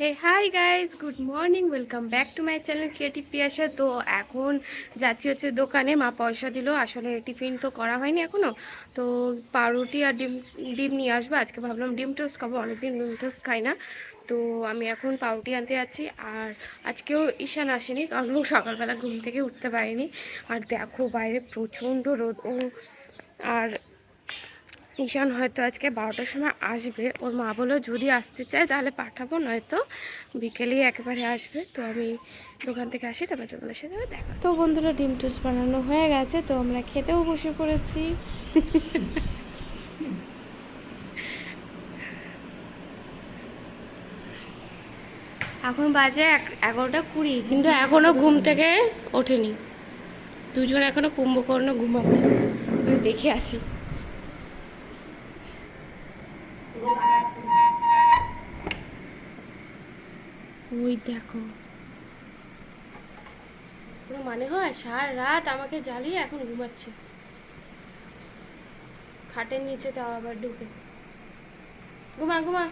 Hey hi guys good morning welcome back to my channel creative Piyasa তো এখন যাচ্ছি হচ্ছে দোকানে। মা পয়সা দিল। আসলে টিফিন তো করা হয়নি এখনও তো পাউরুটি আর ডিম ডিম নিয়ে আসব। আজকে ভাবলাম ডিম টোস্ট খাব। অনেকদিন ডিম টোস্ট খাই না। তো আমি এখন পাউরুটি আনতে যাচ্ছি। আর আজকেও ঈশান আসেনি। কারণ ও সকালবেলা ঘুম থেকে উঠতে পারিনি। আর দেখো বাইরে প্রচণ্ড রোদ। ও, আর ঈশান হয়তো আজকে বারোটার সময় আসবে। ওর মা বলল যদি আসতে চায় তাহলে পাঠাবো নয়তো বিকেলেই একেবারে আসবে। তো আমি দোকান থেকে আসি তারপর তোমাদের সাথে দেখা। তো বন্ধুরা ডিম টোস্ট বানানো হয়ে গেছে তো আমরা খেতেও বসে পড়েছি। এখন বাজে এক- এগারোটা কুড়ি কিন্তু এখনও ঘুম থেকে ওঠেনি। দুজন এখনও কুম্ভকর্ণ ঘুমাচ্ছে। আমি দেখে আসি। ওই দেখো। মানে হয়? সারা রাত আমাকে জ্বালিয়ে এখন ঘুমাচ্ছে। খাটের নিচে তাও আবার ঢুকে। ঘুমা ঘুমা।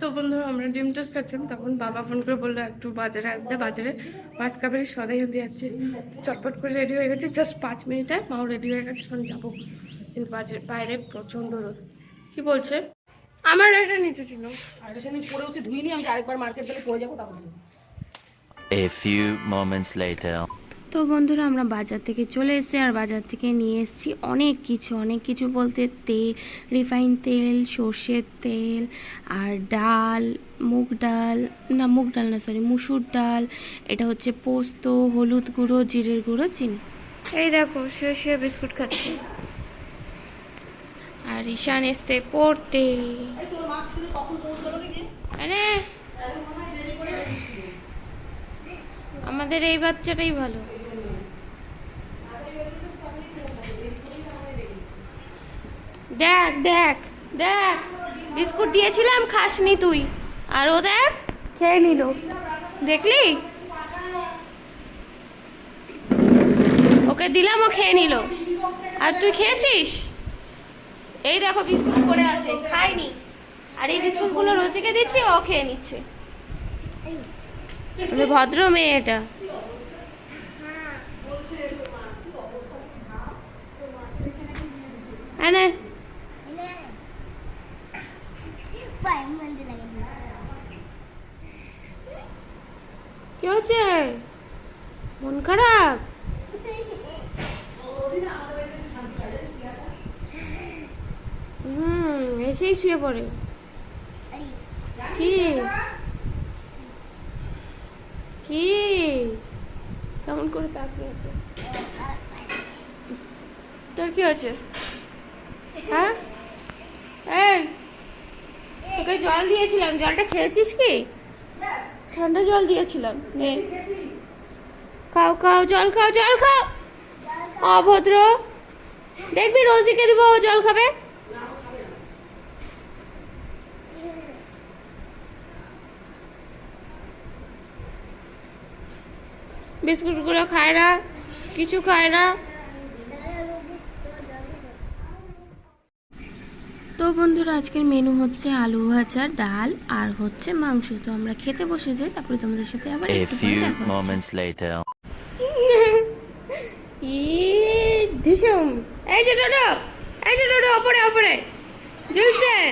তো বন্ধুরা আমরা ডিম টোস্ট খাচ্ছিলাম তখন বাবা ফোন করে বলল একটু বাজারে আসতে বাজারে। মাছ কাপড়ি সদাই হতে যাচ্ছে। চটপট করে রেডি হয়ে গেছে। জাস্ট পাঁচ মিনিটে মাও রেডি হয়ে গেছে এখন যাব। কিন্তু বাজারে বাইরে প্রচণ্ড রোদ। কি বলছে? আমার এটা নিচে ছিল। সেদিন পরে হচ্ছে ধুইনি আমি আরেকবার মার্কেট গেলে পরে যাব তারপর A few moments later. তো বন্ধুরা আমরা বাজার থেকে চলে এসেছি আর বাজার থেকে নিয়ে এসেছি অনেক কিছু অনেক কিছু বলতে তেল রিফাইন তেল সর্ষের তেল আর ডাল মুগ ডাল না মুগ ডাল না সরি মুসুর ডাল এটা হচ্ছে পোস্ত হলুদ গুঁড়ো জিরের গুঁড়ো চিনি। এই দেখো শুয়ে শুয়ে বিস্কুট খাচ্ছে। আর ঈশান এসছে পড়তে। আরে, আমাদের এই বাচ্চাটাই ভালো। দেখ দেখ দেখ, বিস্কুট দিয়েছিলাম, খাসনি তুই। আর ও দেখ, খেয়ে নিল। দেখলি? ওকে দিলাম, ও খেয়ে নিল। আর তুই খেয়েছিস? এই দেখো বিস্কুট পড়ে আছে খাইনি। আর এই বিস্কুটগুলো রোজিকে দিচ্ছি ও খেয়ে নিচ্ছে। ভদ্র মেয়ে এটা। আনে কি হচ্ছে মন খারাপ হুম শুয়ে পড়ে। কি? কি? কেমন করে তাকিয়ে আছে তোর কি হচ্ছে হ্যাঁ? এই, তোকে জল দিয়েছিলাম। জলটা খেয়েছিস কি? ঠান্ডা জল দিয়েছিলাম। নে। খাও খাও, জল খাও জল খাও। অভদ্র। দেখবি রোজিকে দিব জল খাবে। বিস্কুটগুলো খায় না কিছু খায় না। তো বন্ধুরা আজকের মেনু হচ্ছে আলু ভাজা ডাল আর হচ্ছে মাংস। তো আমরা খেতে বসে যাই তারপরে তোমাদের সাথে আবার একটু দেখা moments later. ই ঢিসুম এই যে ডোডো এই যে ডোডো ওপরে ওপরে। ঝুলছে।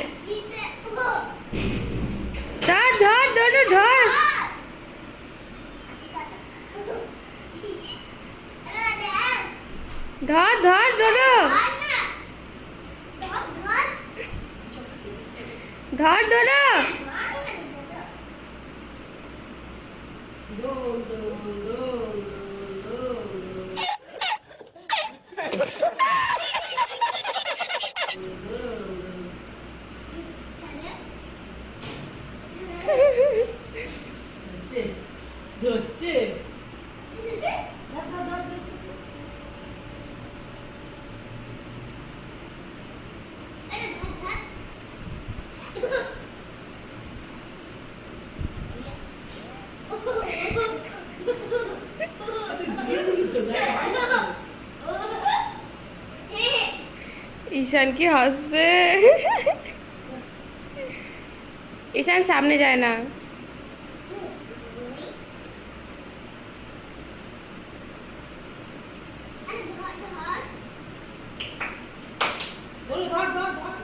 ধর ধর ডোডো ধর ধর ধর ডোডো ধর ডোডো ধরছে ঈশান কি হাসছে ঈশান সামনে যায় না ধরো, ধর, ধর, ধর।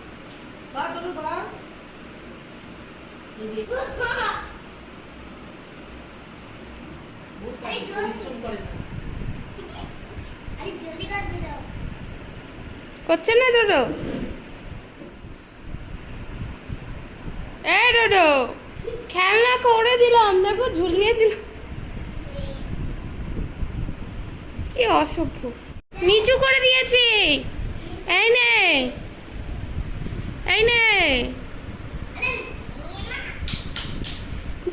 ধর, ধরো, ধর। এই যে, বহুত কাজ, পরিশ্রম করে না। করছে না ডোডো? এই ডোডো, খেলনা করে দিলাম, দেখো ঝুলিয়ে দিলাম। কি অসভ্য। নিচু করে দিয়েছি। এই নে। এই নে।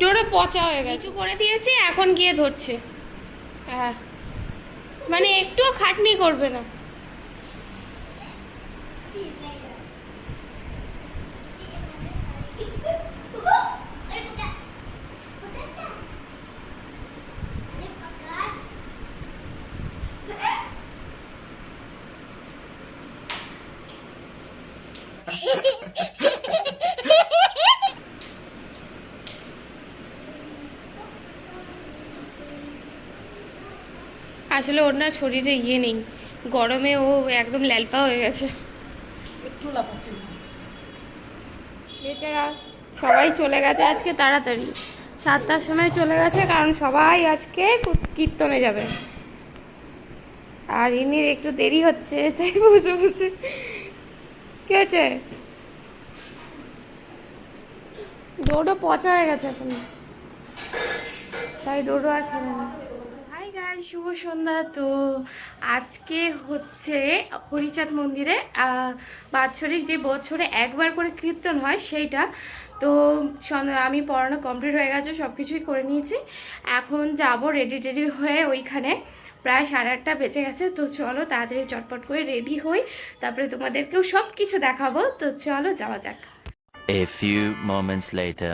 ডোডো পচা হয়ে গেছে। করে দিয়েছি, এখন গিয়ে ধরছে। হ্যাঁ। মানে একটুও খাটনি করবে না। আসলে ওর না শরীরে ইয়ে নেই। গরমে ও একদম ল্যালপা হয়ে গেছে। একটু লাফাচ্ছে। বেচারা সবাই চলে গেছে আজকে তাড়াতাড়ি। সাতটার সময় চলে গেছে কারণ সবাই আজকে কীর্তনে যাবে। আর ইনির একটু দেরি হচ্ছে তাই বসে বসে। কি হয়েছে? ডোডো পচা হয়ে গেছে এখন। তাই ডোডো আর খেলে না। শুভ সন্ধ্যা। তো আজকে হচ্ছে হরিচাঁদ মন্দিরে বাৎসরিক যে বছরে একবার করে কীর্তন হয় সেইটা। তো আমি পড়ানো কমপ্লিট হয়ে গেছে সব কিছুই করে নিয়েছি। এখন যাব রেডি টেডি হয়ে ওইখানে। প্রায় সাড়ে আটটা বেজে গেছে, তো চলো তাড়াতাড়ি চটপট করে রেডি হই। তারপরে তোমাদেরকেও সব কিছু দেখাবো। তো চলো যাওয়া যাক। A few moments later.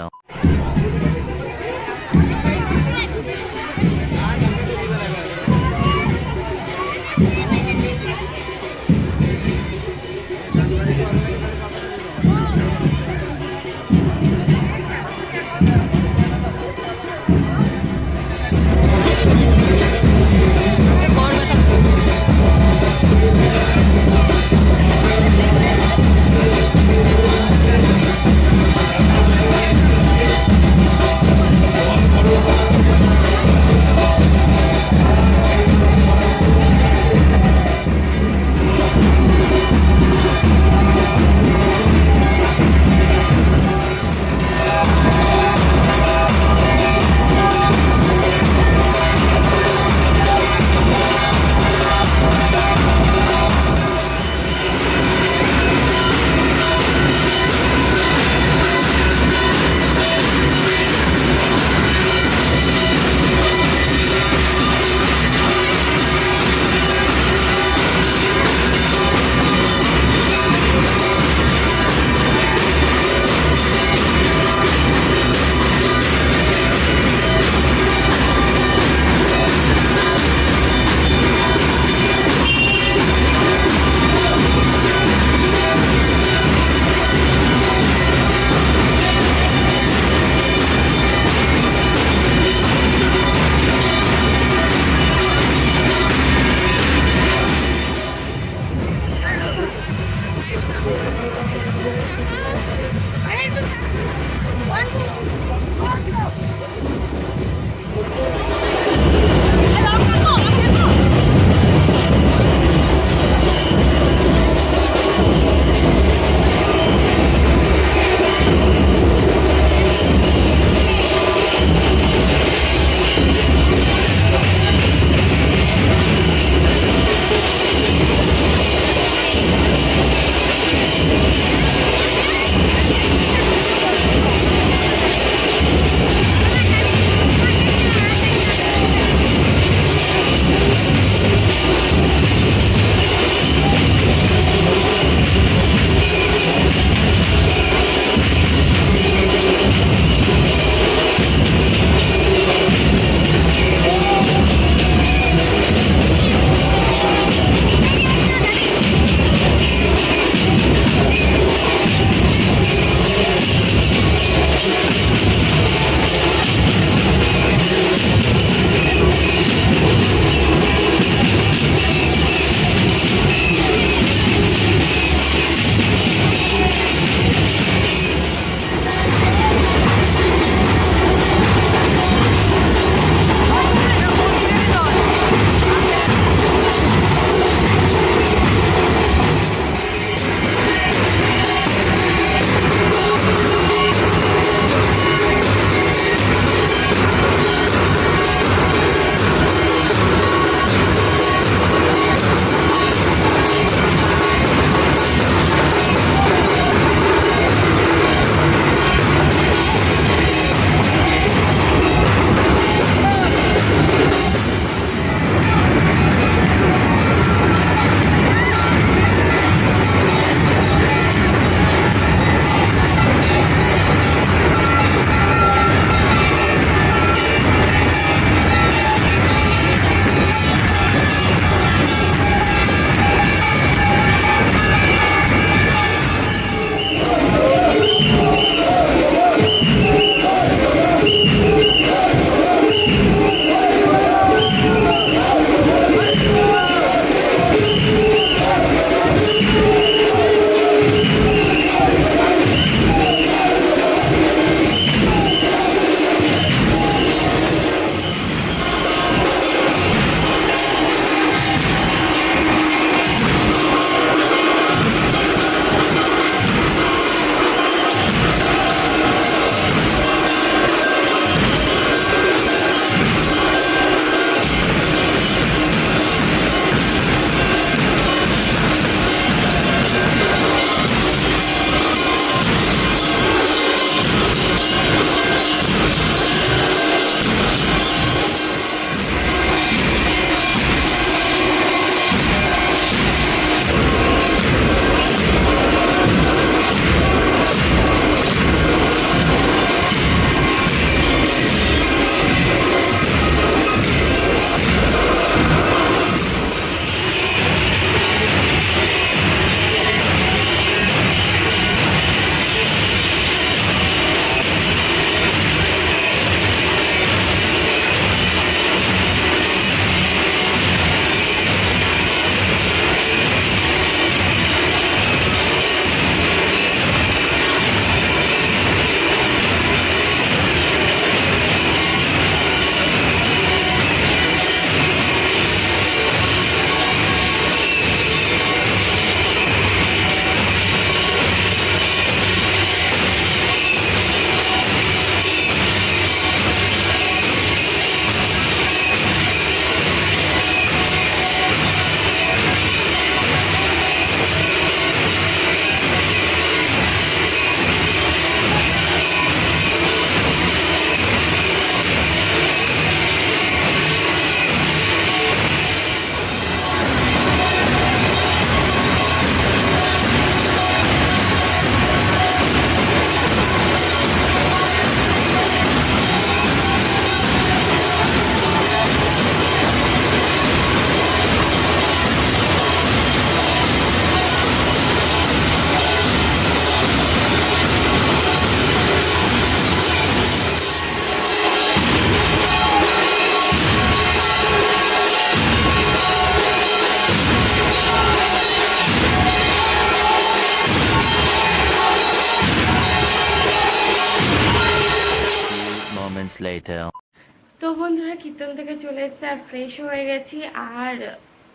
বন্ধুরা, কীর্তন থেকে চলে এসেছে আর ফ্রেশ হয়ে গেছি আর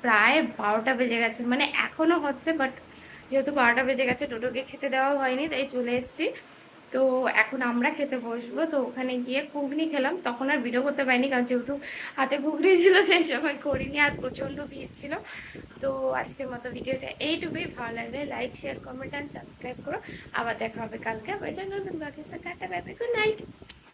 প্রায় বারোটা বেজে গেছে। মানে এখনও হচ্ছে বাট যেহেতু বারোটা বেজে গেছে টোটোকে খেতে দেওয়া হয়নি, তাই চলে এসেছি। তো এখন আমরা খেতে বসবো। তো ওখানে গিয়ে ঘুগনি খেলাম। তখন আর ভিডিও করতে পারিনি, কারণ যেহেতু হাতে ঘুগনি ছিল, সেই সময় করিনি, আর প্রচণ্ড ভিড় ছিল। তো আজকের মতো ভিডিওটা এইটুকুই। ভালো লাগলে like share comment and subscribe করো। আবার দেখা হবে কালকে আবার একটা নতুন বাকি টাটা বাই গুড নাইট